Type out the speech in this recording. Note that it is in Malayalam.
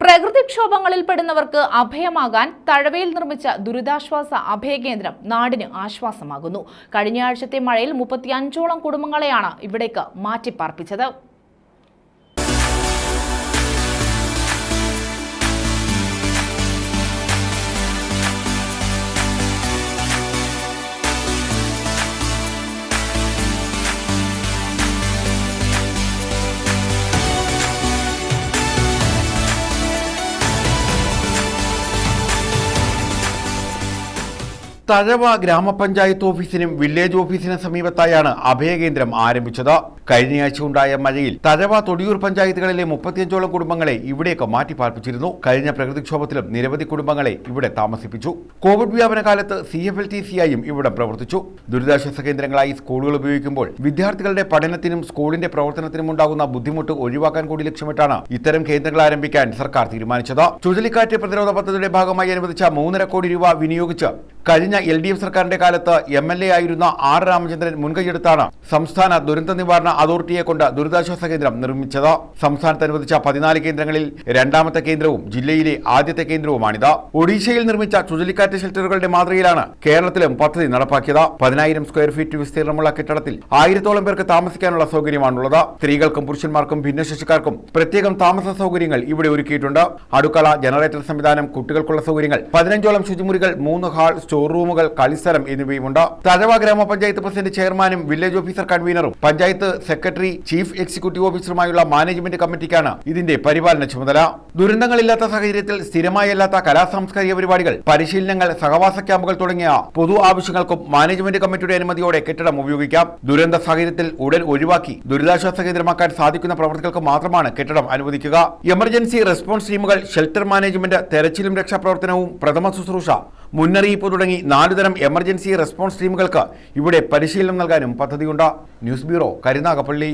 പ്രകൃതിക്ഷോഭങ്ങളിൽപ്പെടുന്നവർക്ക് അഭയമാകാൻ തഴവയിൽ നിർമ്മിച്ച ദുരിതാശ്വാസ അഭയകേന്ദ്രം നാടിന് ആശ്വാസമാകുന്നു. കഴിഞ്ഞയാഴ്ചത്തെ മഴയിൽ മുപ്പത്തിയഞ്ചോളം കുടുംബങ്ങളെയാണ് ഇവിടേക്ക് മാറ്റിപ്പാർപ്പിച്ചത്. തഴവ ഗ്രാമപഞ്ചായത്ത് ഓഫീസിനും വില്ലേജ് ഓഫീസിനും സമീപത്തായാണ് അഭയകേന്ദ്രം ആരംഭിച്ചത്. കഴിഞ്ഞയാഴ്ച ഉണ്ടായ മഴയിൽ തഴവ തൊടിയൂർ പഞ്ചായത്തുകളിലെ മുപ്പത്തിയഞ്ചോളം കുടുംബങ്ങളെ ഇവിടേക്ക് മാറ്റിപ്പാർപ്പിച്ചിരുന്നു. കഴിഞ്ഞ പ്രകൃതിക്ഷോഭത്തിലും നിരവധി കുടുംബങ്ങളെ ഇവിടെ താമസിപ്പിച്ചു. കോവിഡ് വ്യാപന കാലത്ത് C F L T C ആയും ഇവിടം പ്രവർത്തിച്ചു. ദുരിതാശ്വാസ കേന്ദ്രങ്ങളായി സ്കൂളുകൾ ഉപയോഗിക്കുമ്പോൾ വിദ്യാർത്ഥികളുടെ പഠനത്തിനും സ്കൂളിന്റെ പ്രവർത്തനത്തിനും ഉണ്ടാകുന്ന ബുദ്ധിമുട്ട് ഒഴിവാക്കാൻ കൂടി ലക്ഷ്യമിട്ടാണ് ഇത്തരം കേന്ദ്രങ്ങൾ ആരംഭിക്കാൻ സർക്കാർ തീരുമാനിച്ചത്. ചുഴലിക്കാറ്റ് പ്രതിരോധ പദ്ധതിയുടെ ഭാഗമായി അനുവദിച്ച മൂന്നര കോടി രൂപ വിനിയോഗിച്ച് കഴിഞ്ഞ എൽ ഡി എഫ് സർക്കാരിന്റെ കാലത്ത് എം എൽ എ ആയിരുന്ന ആർ രാമചന്ദ്രൻ മുൻകൈയെടുത്താണ് സംസ്ഥാന ദുരന്ത നിവാരണ അതോറിറ്റിയെ കൊണ്ട് ദുരിതാശ്വാസ കേന്ദ്രം നിർമ്മിച്ചത്. സംസ്ഥാനത്ത് അനുവദിച്ച പതിനാല് കേന്ദ്രങ്ങളിൽ രണ്ടാമത്തെ കേന്ദ്രവും ജില്ലയിലെ ആദ്യത്തെ കേന്ദ്രവുമാണിത്. ഒഡീഷയിൽ നിർമ്മിച്ച ചുഴലിക്കാറ്റ് ഷെൽട്ടറുകളുടെ മാതൃകയിലാണ് കേരളത്തിലും പദ്ധതി നടപ്പാക്കിയത്. പതിനായിരം സ്ക്വയർ ഫീറ്റ് വിസ്തീർണമുള്ള കെട്ടിടത്തിൽ ആയിരത്തോളം പേർക്ക് താമസിക്കാനുള്ള സൗകര്യമാണുള്ളത്. സ്ത്രീകൾക്കും പുരുഷന്മാർക്കും ഭിന്നശേഷിക്കാർക്കും പ്രത്യേകം താമസ സൗകര്യങ്ങൾ ഇവിടെ ഒരുക്കിയിട്ടുണ്ട്. അടുക്കള ജനറേറ്റർ സംവിധാനം കുട്ടികൾക്കുള്ള സൗകര്യങ്ങൾ പതിനഞ്ചോളം ശുചിമുറികൾ മൂന്ന് ഹാൾ സ്റ്റോർ റൂമുകൾ കളിസ്ഥലം എന്നിവയുമുണ്ട്. തഴവ ഗ്രാമപഞ്ചായത്ത് പ്രസിഡന്റ് ചെയർമാനും വില്ലേജ് ഓഫീസർ കൺവീനറും പഞ്ചായത്ത് സെക്രട്ടറി ചീഫ് എക്സിക്യൂട്ടീവ് ഓഫീസറുമായുള്ള മാനേജ്മെന്റ് കമ്മിറ്റിക്കാണ് ഇതിന്റെ പരിപാലന ചുമതല. ദുരന്തങ്ങളില്ലാത്ത സാഹചര്യത്തിൽ സ്ഥിരമായല്ലാത്ത കലാ സാംസ്കാരിക പരിപാടികൾ പരിശീലനങ്ങൾ സഹവാസ ക്യാമ്പുകൾ തുടങ്ങിയ പൊതു ആവശ്യങ്ങൾക്കും മാനേജ്മെന്റ് കമ്മിറ്റിയുടെ അനുമതിയോടെ കെട്ടിടം ഉപയോഗിക്കാം. ദുരന്ത സാഹചര്യത്തിൽ ഉടൻ ഒഴിവാക്കി ദുരിതാശ്വാസ കേന്ദ്രമാക്കാൻ സാധിക്കുന്ന പ്രവർത്തികൾക്ക് മാത്രമാണ് കെട്ടിടം അനുവദിക്കുക. Emergency response teams shelter management തെരച്ചിലും രക്ഷാപ്രവർത്തനവും പ്രഥമ ശുശ്രൂഷ മുന്നറിയിപ്പ് തുടങ്ങി നാലുതരം എമർജൻസി റെസ്പോൺസ് ടീമുകൾക്ക് ഇവിടെ പരിശീലനം നൽകാനും പദ്ധതിയുണ്ട്. News bureau Karunagappally.